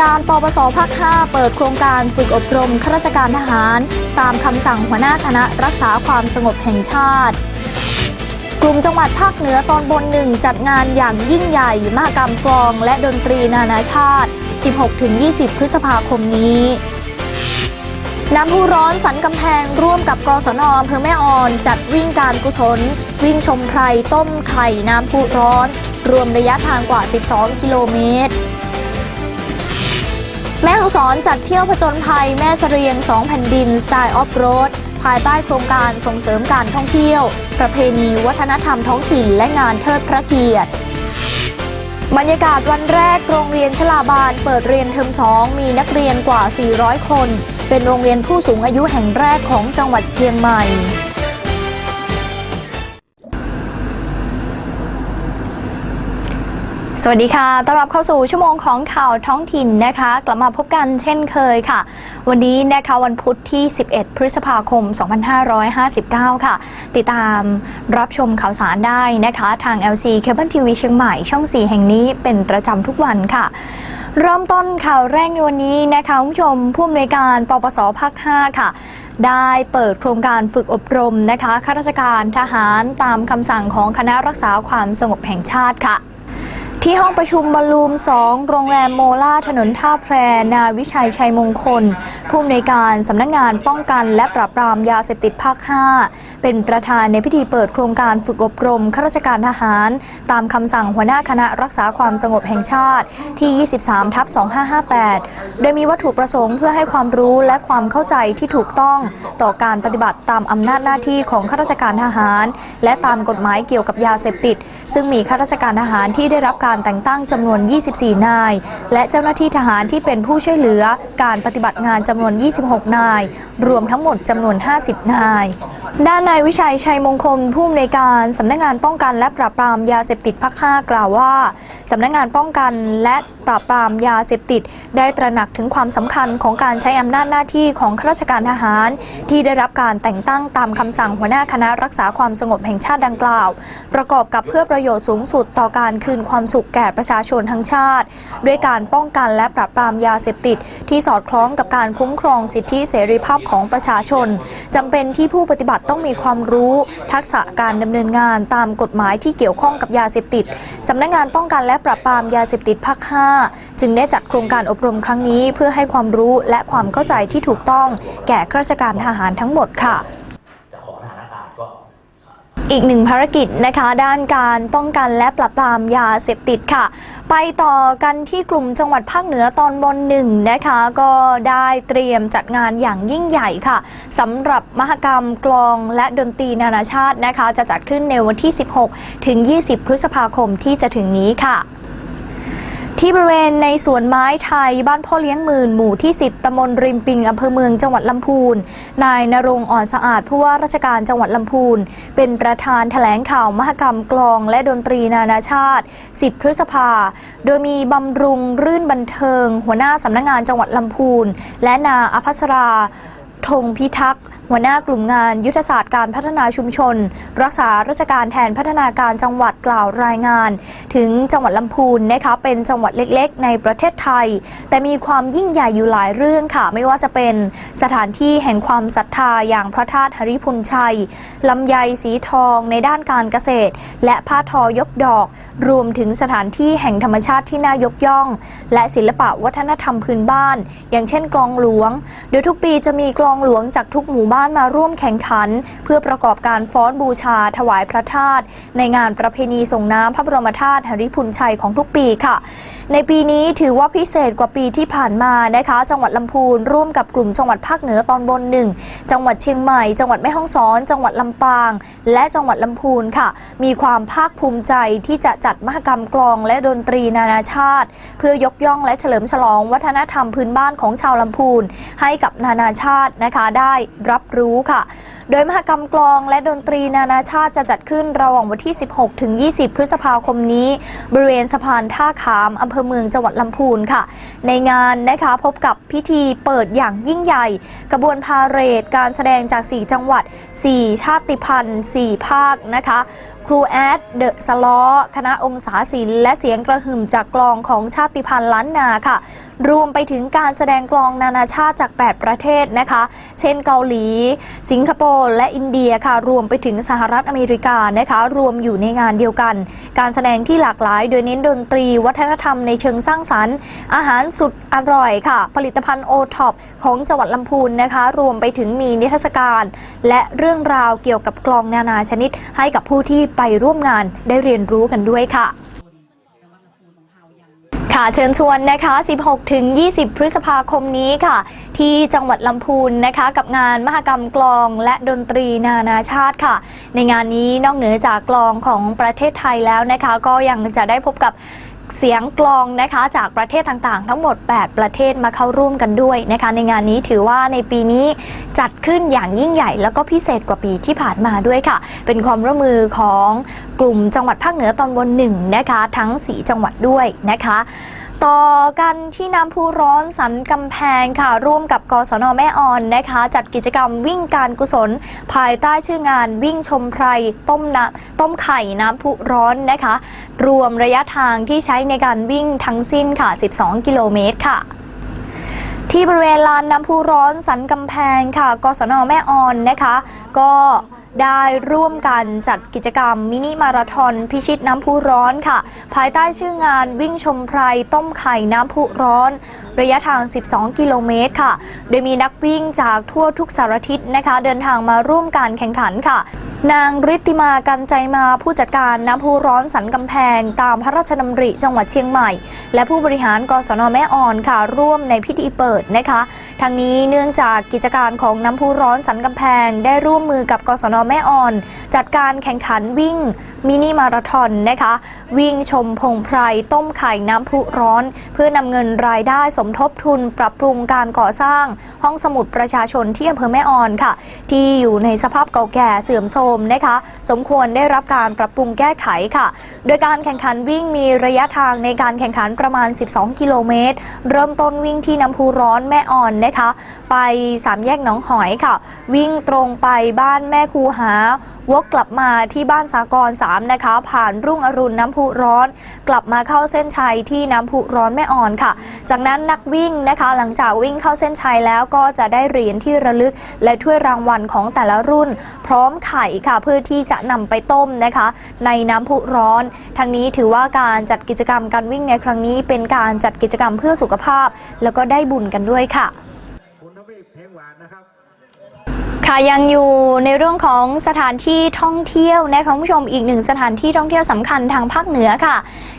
การปปสภาค 5 เปิดโครงการฝึกอบรมข้าราชการทหาร ตามคำสั่งหัวหน้าคณะรักษาความสงบแห่งชาติ กลุ่มจังหวัดภาคเหนือตอนบนหนึ่งจัดงานอย่างยิ่งใหญ่ มหกรรมกลองและดนตรีนานาชาติ 16-20 พฤษภาคมนี้น้ำพุร้อนสันกำแพงร่วมกับกศนอำเภอแม่ออน จัดวิ่งการกุศล วิ่งชมไพรต้มไข่น้ำพุร้อน รวมระยะทางกว่า 12 กิโลเมตร แม่ฮ่องสอนจัดเที่ยวผจญภัยแม่เสรียง2แผ่นดินสไตล์ออฟโรด ภายใต้โครงการส่งเสริมการท่องเที่ยว ประเพณีวัฒนธรรมท้องถิ่นและงานเทิดพระเกียรติบรรยากาศวันแรกโรงเรียนชลาบาลเปิดเรียนเทอม 2 มีนักเรียนกว่า 400 คน เป็นโรงเรียนผู้สูงอายุแห่งแรกของจังหวัดเชียงใหม่ สวัสดีค่ะ ต้อนรับเข้าสู่ชั่วโมงของข่าวท้องถิ่นนะคะ กลับมาพบกันเช่นเคยค่ะ วันนี้นะคะวันพุธที่ 11 พฤษภาคม 2559 ค่ะ ติดตามรับชมข่าวสารได้นะคะ ทาง LC Cable TV เชียงใหม่ช่อง 4 แห่งนี้เป็นประจำทุกวันค่ะเริ่มต้นข่าวแรกในวันนี้นะคะคุณผู้ชมผู้อำนวยการปปสภาค 5 ค่ะ ได้เปิดโครงการฝึกอบรมนะคะข้าราชการทหารตามคำสั่งของคณะรักษาความสงบแห่งชาติค่ะ ที่ห้องประชุมบอลลูม 2 โรงแรมโมล่าถนนท่าแพร นาวิชัยชัยมงคล ผู้อำนวยการสำนักงงานป้องกันและปราบปรามยาเสพติดภาค 5 เป็นประธานในพิธีเปิดโครงการฝึกอบรมข้าราชการทหาร ตามคำสั่งหัวหน้าคณะรักษาความสงบแห่งชาติที่ 23 ทับ 2558 โดยมีวัตถุประสงค์เพื่อให้ความรู้และความเข้าใจที่ถูกต้องต่อการปฏิบัติตามอำนาจหน้าที่ของข้าราชการทหาร และตามกฎหมายเกี่ยวกับยาเสพติด ซึ่งมีข้าราชการทหารที่ได้รับการแต่งตั้งจำนวน 24 นาย และเจ้าหน้าที่ทหารที่เป็นผู้ช่วยเหลือการปฏิบัติงานจำนวน 26 นาย รวมทั้งหมดจำนวน 50 นาย ด้านนายวิชัยชัยมงคลผู้อำนวยการสำนักงานป้องกันและปราบปรามยาเสพติดภาค5กล่าวว่าสำนักงานป้องกันและปราบปรามยาเสพติด ได้ตระหนักถึงความสำคัญของการใช้อำนาจหน้าที่ของข้าราชการทหาร ที่ได้รับการแต่งตั้งตามคำสั่งหัวหน้าคณะรักษาความสงบแห่งชาติดังกล่าว ประกอบกับเพื่อประโยชน์สูงสุดต่อการคืนความสุขแก่ประชาชนทั้งชาติ ด้วยการป้องกันและปราบปรามยาเสพติด ที่สอดคล้องกับการคุ้มครองสิทธิเสรีภาพของประชาชนจำเป็นที่ผู้ปฏิบัติต้องมีความรู้ ทักษะการดำเนินงานตามกฎหมายที่เกี่ยวข้องกับยาเสพติดสำนักงานป้องกันและปราบปรามยาเสพติดภาค 5 จึงได้จัดโครงการอบรมครั้งนี้ เพื่อให้ความรู้และความเข้าใจที่ถูกต้อง แก่ข้าราชการทหารทั้งหมดค่ะขอทหารอากาศก็ อีกหนึ่งภารกิจนะคะ ด้านการป้องกันและปราบปรามยาเสพติดค่ะ ไปต่อกันที่กลุ่มจังหวัดภาคเหนือตอนบนหนึ่งนะคะ ก็ได้เตรียมจัดงานอย่างยิ่งใหญ่ค่ะสำหรับมหกรรมกลองและดนตรีนานาชาตินะคะ จะจัดขึ้นในวันที่ 16 ถึง 20 พฤษภาคมที่จะถึงนี้ค่ะ ที่บริเวณในสวนไม้ไทยบ้านพ่อเลี้ยงหมื่นหมู่ที่ 10ตำบลริมปิงอำเภอเมืองจังหวัดลำพูน นายนรงอ่อนสะอาดผู้ว่าราชการจังหวัดลำพูน เป็นประธานแถลงข่าวมหกรรมกลองและดนตรีนานาชาติ 10 พฤษภา โดยมีบำรุงรื่นบันเทิง หัวหน้าสำนักงานจังหวัดลำพูน และนาอภัสราธงพิทักษ์ หัวหน้ากลุ่มงานยุทธศาสตร์การพัฒนาชุมชน รักษาราชการแทนพัฒนาการจังหวัดกล่าวรายงาน ถึงจังหวัดลำพูนนะคะเป็นจังหวัดเล็กๆ ในประเทศไทย แต่มีความยิ่งใหญ่อยู่หลายเรื่องค่ะ ไม่ว่าจะเป็นสถานที่แห่งความศรัทธาอย่างพระธาตุหริพุนชัยลำไยสีทองในด้านการเกษตร และผ้าทอยกดอก รวมถึงสถานที่แห่งธรรมชาติที่น่ายกย่อง และศิลปะวัฒนธรรมพื้นบ้าน อย่างเช่นกลองหลวง โดยทุกปีจะมีกลองหลวงจากทุกหมู่บ้านมาร่วมแข่งขัน เพื่อประกอบการฟ้อนบูชาถวายพระธาตุในงานประเพณีส่งน้ำพระบรมธาตุหริพุนชัยของทุกปีค่ะ ในปีนี้ถือว่าพิเศษกว่าปีที่ผ่านมานะคะ จังหวัดลำพูนร่วมกับกลุ่มจังหวัดภาคเหนือตอนบนหนึ่งจังหวัดเชียงใหม่ จังหวัดแม่ฮ่องสอน จังหวัดลำปาง และจังหวัดลำพูนค่ะ มีความภาคภูมิใจที่จะจัดมหกรรมกลองและดนตรีนานาชาติ เพื่อยกย่องและเฉลิมฉลองวัฒนธรรมพื้นบ้านของชาวลำพูน ให้กับนานาชาตินะคะได้รับรู้ค่ะ โดยมหกรรมกลองและดนตรีนานาชาติจะจัดขึ้นระหว่างวันที่ 16 ถึง 20 พฤษภาคมนี้ บริเวณสะพานท่าขามอำเภอเมืองจังหวัดลำพูนค่ะ ในงานนะคะพบกับพิธีเปิดอย่างยิ่งใหญ่ กระบวนพาเหรดการแสดงจาก 4 จังหวัด 4 ชาติพันธุ์ 4 ภาคนะคะครูแอดเดอะสล้อคณะองศาศิลป์และเสียงกระหึ่มจากกลองของชาติพันธุ์ล้านนาค่ะ รวมไปถึงการแสดงกลองนานาชาติจาก 8 ประเทศนะคะ เช่นเกาหลี สิงคโปร์และอินเดียค่ะ รวมไปถึงสหรัฐอเมริกานะคะ รวมอยู่ในงานเดียวกัน การแสดงที่หลากหลายโดยเน้นดนตรี วัฒนธรรมในเชิงสร้างสรรค์ อาหารสุดอร่อยค่ะ ผลิตภัณฑ์โอท็อปของจังหวัดลำพูนนะคะ รวมไปถึงมีนิทรรศการ และเรื่องราวเกี่ยวกับกลองนานาชนิด ให้กับผู้ที่ไปร่วมงานได้เรียนรู้กันด้วยค่ะ ค่ะเชิญชวนนะคะ 16 ถึง 20 พฤษภาคมนี้ค่ะ ที่จังหวัดลำพูนนะคะ กับงานมหกรรมกลองและดนตรีนานาชาติค่ะ ในงานนี้นอกเหนือจากกลองของประเทศไทยแล้วนะคะ ก็ยังจะได้พบกับ เสียงกลองนะคะจากประเทศต่างๆ ทั้งหมด 8 ประเทศมาเข้าร่วมกันด้วยนะคะในงานนี้ถือว่าในปีนี้จัดขึ้นอย่างยิ่งใหญ่ แล้วก็พิเศษกว่าปีที่ผ่านมาด้วยค่ะ เป็นความร่วมมือของกลุ่มจังหวัดภาคเหนือตอนบนหนึ่งนะคะทั้ง 4 จังหวัดด้วยนะคะ ต่อกันที่น้ำพุร้อนสันกำแพงค่ะ ร่วมกับกศนแม่ออนนะคะ จัดกิจกรรมวิ่งการกุศล ภายใต้ชื่องานวิ่งชมไพรต้มน้ำต้มไข่น้ำพุร้อนนะคะ รวมระยะทางที่ใช้ในการวิ่งทั้งสิ้นค่ะ 12 กิโลเมตรค่ะที่บริเวณลานน้ำพุร้อนสันกำแพงค่ะ กศนแม่ออนนะคะ ก็ ได้ร่วมกันจัดกิจกรรมมินิมาราธอนพิชิตน้ำพุร้อนค่ะ ภายใต้ชื่องานวิ่งชมไพรต้มไข่น้ำพุร้อน ระยะทาง 12 กิโลเมตรค่ะ โดยมีนักวิ่งจากทั่วทุกสารทิศนะคะ เดินทางมาร่วมการแข่งขันค่ะนางฤทธิมากันใจมาผู้จัดการน้ำพุร้อนสันกำแพง ตามพระราชดำริจังหวัดเชียงใหม่ และผู้บริหารกศนแม่อ่อนค่ะ ร่วมในพิธีเปิดนะคะ ทั้งนี้เนื่องจากกิจการของน้ำพุร้อนสันกำแพงได้ร่วมมือกับกศนแม่อ่อน จัดการแข่งขันวิ่งมินิมาราธอนนะคะ วิ่งชมพงไพรต้มไข่น้ำพุร้อน เพื่อนำเงินรายได้สมทบทุนปรับปรุงการก่อสร้าง ห้องสมุดประชาชนที่อำเภอแม่อ่อนค่ะ ที่อยู่ในสภาพเก่าแก่เสื่อมโทรมนะคะ สมควรได้รับการปรับปรุงแก้ไขค่ะ โดยการแข่งขันวิ่งมีระยะทางในการแข่งขันประมาณ 12 กิโลเมตร เริ่มต้นวิ่งที่น้ำพุร้อนแม่อ่อนนะคะ ไปสามแยกหนองหอยค่ะ วิ่งตรงไปบ้านแม่คูหาวกกลับมาที่บ้านสากร3นะคะ ผ่านรุ่งอรุณน้ำพุร้อน กลับมาเข้าเส้นชัยที่น้ำพุร้อนแม่อ่อนค่ะ จากนั้นนักวิ่งนะคะหลังจากวิ่งเข้าเส้นชัยแล้วก็จะได้เหรียญที่ระลึก และถ้วยรางวัลของแต่ละรุ่น พร้อมไข่ค่ะเพื่อที่จะนำไปต้มนะคะ ในน้ำพุร้อนทั้งนี้ถือว่าการจัดกิจกรรมการวิ่งในครั้งนี้เป็นการจัดกิจกรรมเพื่อสุขภาพ แล้วก็ได้บุญกันด้วยค่ะ หวานนะครับค่ะยังอยู่ในเรื่องของสถานที่ท่องเที่ยวนะคะคุณผู้ชมอีกหนึ่งสถานที่ท่องเที่ยวสำคัญทางภาคเหนือค่ะ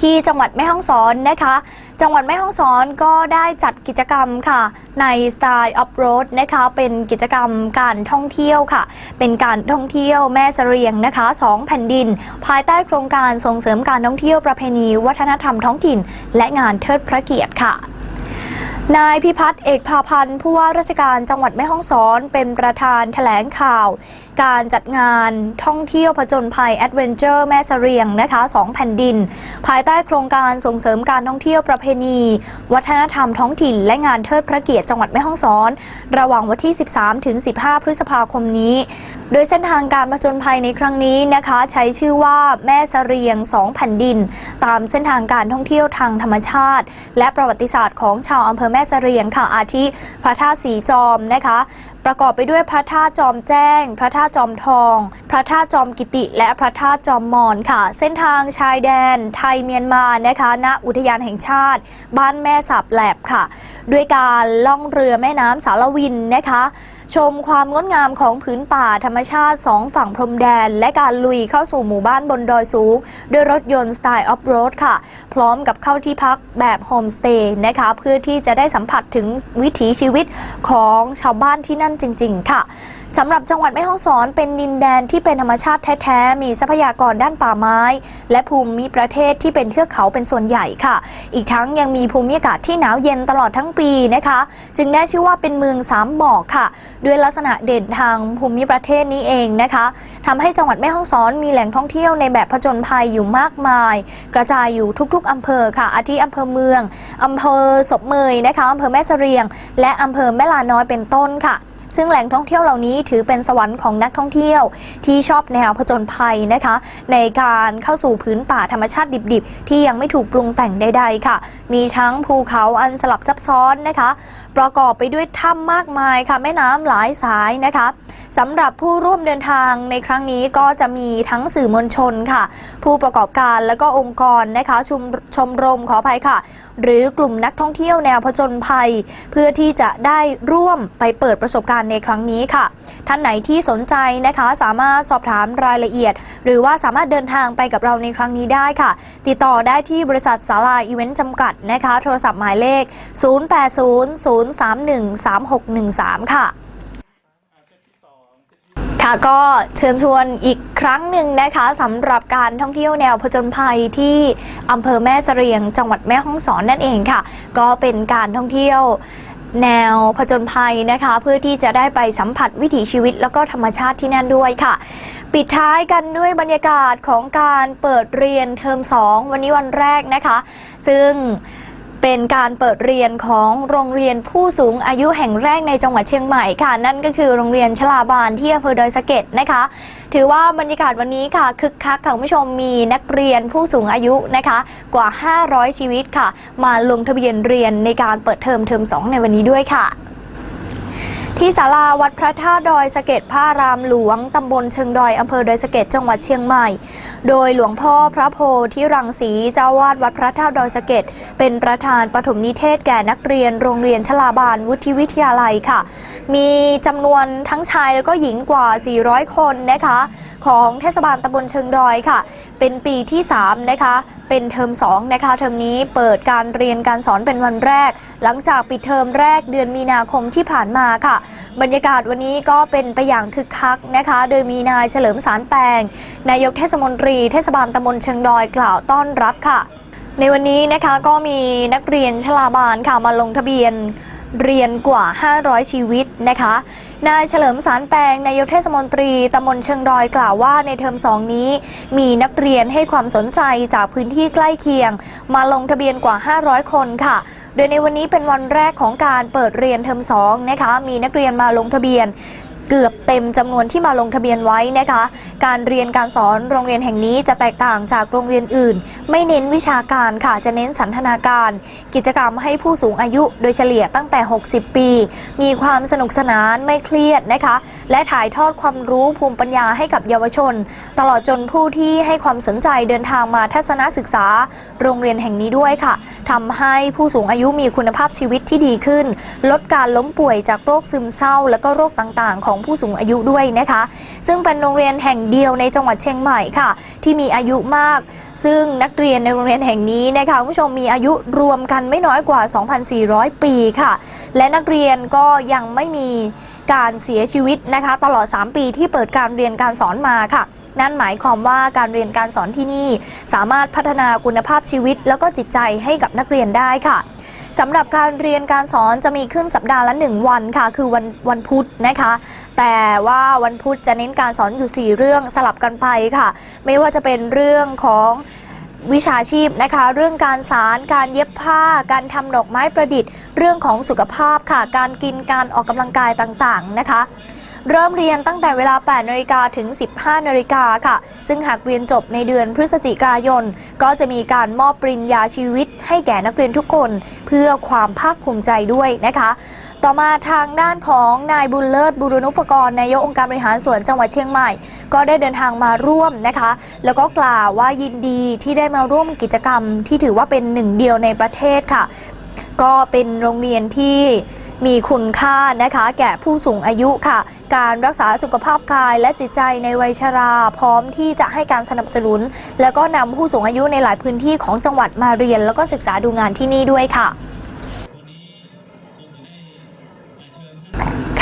ที่จังหวัดแม่ฮ่องสอนนะคะ จังหวัดแม่ฮ่องสอนก็ได้จัดกิจกรรมค่ะ ในสไตล์ออฟโรดนะคะเป็นกิจกรรมการท่องเที่ยวค่ะ เป็นการท่องเที่ยวแม่เสรียงนะคะสองแผ่นดิน ภายใต้โครงการส่งเสริมการท่องเที่ยวประเพณี วัฒนธรรมท้องถิ่น และงานเทิดพระเกียรติค่ะ นายพิพัฒน์เอกพาพันธ์ผู้ว่าราชการจังหวัดแม่ฮ่องสอนเป็นประธานแถลงข่าว การจัดงานท่องเที่ยวผจญภัยแอดเวนเจอร์แม่เสรียงนะคะสองแผ่นดิน ภายใต้โครงการส่งเสริมการท่องเที่ยวประเพณี วัฒนธรรมท้องถิ่น และงานเทิดพระเกียรติจังหวัดแม่ฮ่องสอน ระหว่างวันที่ 13 ถึง 15 พฤษภาคมนี้ โดยเส้นทางการผจญภัยในครั้งนี้นะคะ ใช้ชื่อว่าแม่เสรียงสองแผ่นดิน ตามเส้นทางการท่องเที่ยวทางธรรมชาติ และประวัติศาสตร์ของชาวอำเภอแม่เสรียงค่ะอาทิพระธาตุสีจอมนะคะ ประกอบไปด้วยพระธาตุจอมแจ้ง พระธาตุจอมทอง พระธาตุจอมกิติ และพระธาตุจอมมอนค่ะ เส้นทางชายแดน ไทยเมียนมานะคะณอุทยานแห่งชาติ บ้านแม่สับแหลบค่ะ ด้วยการล่องเรือแม่น้ำสารวินนะคะ ชมความงดงามของพื้นป่าธรรมชาติสองฝั่งพรมแดน และการลุยเข้าสู่หมู่บ้านบนดอยสูง ด้วยรถยนต์สไตล์ออฟโรดค่ะ พร้อมกับเข้าที่พักแบบโฮมสเตย์นะคะเพื่อที่จะได้สัมผัสถึงวิถีชีวิตของชาวบ้านที่นั่นจริง ๆ ค่ะ สำหรับจังหวัดแม่ฮ่องสอนเป็นดินแดนที่เป็นธรรมชาติแท้ๆ มีทรัพยากรด้านป่าไม้ และภูมิประเทศที่เป็นเทือกเขาเป็นส่วนใหญ่ค่ะ อีกทั้งยังมีภูมิอากาศที่หนาวเย็นตลอดทั้งปีนะคะ จึงได้ชื่อว่าเป็นเมืองสามหมอกค่ะ ด้วยลักษณะเด่นทางภูมิประเทศนี้เองนะคะทำให้จังหวัดแม่ฮ่องสอนมีแหล่งท่องเที่ยวในแบบผจญภัยอยู่มากมาย กระจายอยู่ทุก ๆอำเภอค่ะ อาทิอำเภอเมืองอำเภอศพเมยนะคะอำเภอแม่เสรียง และอำเภอแม่ลาน้อยเป็นต้นค่ะ ซึ่งแหล่งท่องเที่ยวเหล่านี้ถือเป็นสวรรค์ของนักท่องเที่ยว ที่ชอบแนวผจญภัยนะคะ ในการเข้าสู่พื้นป่าธรรมชาติดิบๆ ที่ยังไม่ถูกปรุงแต่งใดๆค่ะ มีทั้งภูเขาอันสลับซับซ้อนนะคะ ประกอบไปด้วยถ้ำมากมายค่ะแม่น้ำหลายสายนะคะสำหรับผู้ร่วมเดินทางในครั้งนี้ก็จะมีทั้งสื่อมวลชนค่ะ ผู้ประกอบการและก็องค์กรนะคะชมชมรมขออภัยค่ะ หรือกลุ่มนักท่องเที่ยวแนวผจญภัย เพื่อที่จะได้ร่วมไปเปิดประสบการณ์ในครั้งนี้ค่ะ ท่านไหนที่สนใจนะคะสามารถสอบถามรายละเอียด หรือว่าสามารถเดินทางไปกับเราในครั้งนี้ได้ค่ะ ติดต่อได้ที่บริษัทสาลาอีเวนต์จำกัดนะคะ โทรศัพท์หมายเลข 0800313613 ค่ะค่ะก็เชิญชวนอีกครั้งหนึ่งนะคะสำหรับการท่องเที่ยวแนวผจญภัยที่อำเภอแม่เสรียง จังหวัดแม่ฮ่องสอนนั่นเองค่ะ ก็เป็นการท่องเที่ยว แนวผจญภัยนะคะ เพื่อที่จะได้ไปสัมผัสวิถีชีวิตแล้วก็ธรรมชาติที่นั่นด้วยค่ะ ปิดท้ายกันด้วยบรรยากาศของการเปิดเรียนเทอม 2 วันนี้วันแรกนะคะ ซึ่งเป็นการเปิดเรียนของโรงเรียนผู้สูงอายุแห่งแรกในจังหวัดเชียงใหม่ค่ะ นั่นก็คือโรงเรียนชลาบานที่อำเภอดอยสะเก็ดนะคะ ถือว่าบรรยากาศวันนี้ค่ะคึกคักค่ะคุณผู้ชมมีนักเรียนผู้สูงอายุนะคะ กว่า 500 ชีวิตค่ะ มาลงทะเบียนเรียนในการเปิดเทอมเทอม2ในวันนี้ด้วยค่ะ ที่ศาลาวัดพระธาตุดอยสะเก็ดพระรามหลวง ตำบลเชิงดอยอำเภอดอยสะเก็ดจังหวัดเชียงใหม่ โดยหลวงพ่อพระโพธิรังสีเจ้าวาดวัดพระธาตุดอยสะเก็ดเป็นประธานปฐมนิเทศแก่นักเรียนโรงเรียนชลาบานวุฒิวิทยาลัยค่ะ มีจำนวนทั้งชายแล้วก็หญิงกว่า 400 คนนะคะ ของเทศบาลตำบลเชิงดอยค่ะ เป็นปีที่ 3 นะคะ เป็นเทอม2นะคะ เทอมนี้เปิดการเรียนการสอนเป็นวันแรก หลังจากปิดเทอมแรกเดือนมีนาคมที่ผ่านมาค่ะ บรรยากาศวันนี้ก็เป็นไปอย่างคึกคักนะคะ โดยมีนายเฉลิมสารแปลงนายกเทศมนตรีเทศบาลตำบลเชิงดอยกล่าวต้อนรับค่ะ ในวันนี้นะคะก็มีนักเรียนชลาบานค่ะมาลงทะเบียนเรียนกว่า 500 ชีวิตนะคะ นายเฉลิมสารแปงนายกเทศมนตรีตำบลเชิงดอยกล่าวว่าในเทอมสองนี้ มีนักเรียนให้ความสนใจจากพื้นที่ใกล้เคียง มาลงทะเบียนกว่า 500 คนค่ะโดยในวันนี้เป็นวันแรกของการเปิดเรียนเทอม2นะคะ มีนักเรียนมาลงทะเบียน เกือบเต็มจำนวนที่มาลงทะเบียนไว้นะคะ การเรียนการสอนโรงเรียนแห่งนี้จะแตกต่างจากโรงเรียนอื่น ไม่เน้นวิชาการค่ะจะเน้นสันทนาการ กิจกรรมให้ผู้สูงอายุโดยเฉลี่ยตั้งแต่ 60 ปี มีความสนุกสนานไม่เครียดนะคะ และถ่ายทอดความรู้ภูมิปัญญาให้กับเยาวชน ตลอดจนผู้ที่ให้ความสนใจเดินทางมาทัศนศึกษา โรงเรียนแห่งนี้ด้วยค่ะทำให้ผู้สูงอายุมีคุณภาพชีวิตที่ดีขึ้น ลดการล้มป่วยจากโรคซึมเศร้า และก็โรคต่างๆ ของผู้สูงอายุด้วยนะคะ ซึ่งเป็นโรงเรียนแห่งเดียวในจังหวัดเชียงใหม่ค่ะ ที่มีอายุมาก ซึ่งนักเรียนในโรงเรียนแห่งนี้นะคะคุณผู้ชมมีอายุรวมกันไม่น้อยกว่า 2,400 ปีค่ะ และนักเรียนก็ยังไม่มี การเสียชีวิตนะคะ ตลอด 3 ปีที่เปิดการเรียนการสอนมาค่ะ นั่นหมายความว่าการเรียนการสอนที่นี่ สามารถพัฒนาคุณภาพชีวิต แล้วก็จิตใจให้กับนักเรียนได้ค่ะสำหรับการเรียนการสอนจะมีขึ้นสัปดาห์ละ 1 วันค่ะ คือวันวันพุธนะคะ แต่ว่าวันพุธจะเน้นการสอนอยู่ 4 เรื่องสลับกันไปค่ะ ไม่ว่าจะเป็นเรื่องของ วิชาชีพนะคะ เรื่องการสารการเย็บผ้า การทำดอกไม้ประดิษฐ์ เรื่องของสุขภาพค่ะ การกินการออกกำลังกายต่างๆนะคะเริ่มเรียนตั้งแต่เวลา 8 นาฬิกาถึง 15 นาฬิกาค่ะ ซึ่งหากเรียนจบในเดือนพฤศจิกายน ก็จะมีการมอบปริญญาชีวิตให้แก่นักเรียนทุกคน เพื่อความภาคภูมิใจด้วยนะคะ ต่อมาทางด้านของนายบุญเลิศบุรุณุปกรณ์นายกองค์การบริหารส่วนจังหวัดเชียงใหม่ ก็ได้เดินทางมาร่วมนะคะ แล้วก็กล่าวว่ายินดีที่ได้มาร่วมกิจกรรมที่ถือว่าเป็นหนึ่งเดียวในประเทศค่ะ ก็เป็นโรงเรียนที่มีคุณค่านะคะ แก่ผู้สูงอายุค่ะ การรักษาสุขภาพกายและจิตใจในวัยชรา พร้อมที่จะให้การสนับสนุน แล้วก็นำผู้สูงอายุในหลายพื้นที่ของจังหวัดมาเรียน แล้วก็ศึกษาดูงานที่นี่ด้วยค่ะ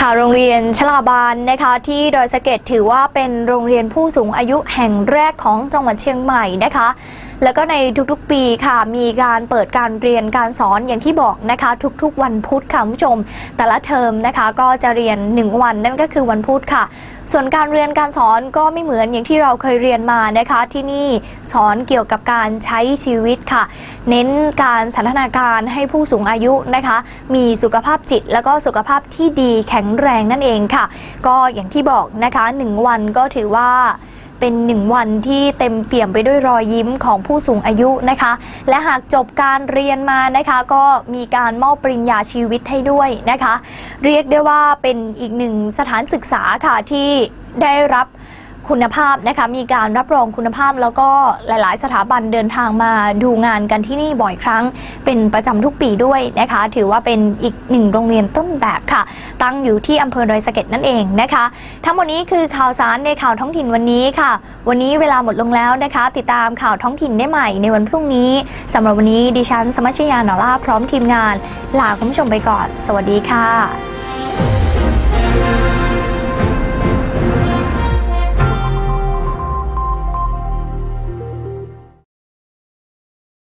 ค่ะโรงเรียนชลาบานนะคะที่ดอยสะเก็ดถือว่าเป็นโรงเรียนผู้สูงอายุแห่งแรกของจังหวัดเชียงใหม่นะคะ แล้วก็ในทุกๆปีค่ะ มีการเปิดการเรียนการสอนอย่างที่บอกนะคะ ทุกๆ วันพุธค่ะคุณผู้ชม แต่ละเทอมนะคะก็จะเรียน 1 วันนั่นก็คือวันพุธค่ะ ส่วนการเรียนการสอนก็ไม่เหมือนอย่างที่เราเคยเรียนมานะคะ ที่นี่สอนเกี่ยวกับการใช้ชีวิตค่ะ เน้นการสันทนาการให้ผู้สูงอายุนะคะ มีสุขภาพจิต แล้วก็สุขภาพที่ดีแข็งแรงนั่นเองค่ะ ก็อย่างที่บอกนะคะหนึ่งวันก็ถือว่า เป็นหนึ่งวันที่เต็มเปี่ยมไปด้วยรอยยิ้มของผู้สูงอายุนะคะ และหากจบการเรียนมานะคะ ก็มีการมอบปริญญาชีวิตให้ด้วยนะคะ เรียกได้ว่าเป็นอีกหนึ่งสถานศึกษาค่ะที่ได้รับ คุณภาพนะคะมีการรับรองคุณภาพ แล้วก็หลาย ๆ สถาบันเดินทางมาดูงานกันที่นี่บ่อยครั้ง เป็นประจำทุกปีด้วยนะคะ ถือว่าเป็นอีกหนึ่งโรงเรียนต้นแบบค่ะ ตั้งอยู่ที่อำเภอดอยสะเก็ดนั่นเองนะคะ ทั้งหมดนี้คือข่าวสารในข่าวท้องถิ่นวันนี้ค่ะ วันนี้เวลาหมดลงแล้วนะคะ ติดตามข่าวท้องถิ่นได้ใหม่ในวันพรุ่งนี้สำหรับวันนี้ดิฉันสมัชยาหนอล่าพร้อมทีมงาน ลาคุณผู้ชมไปก่อน สวัสดีค่ะ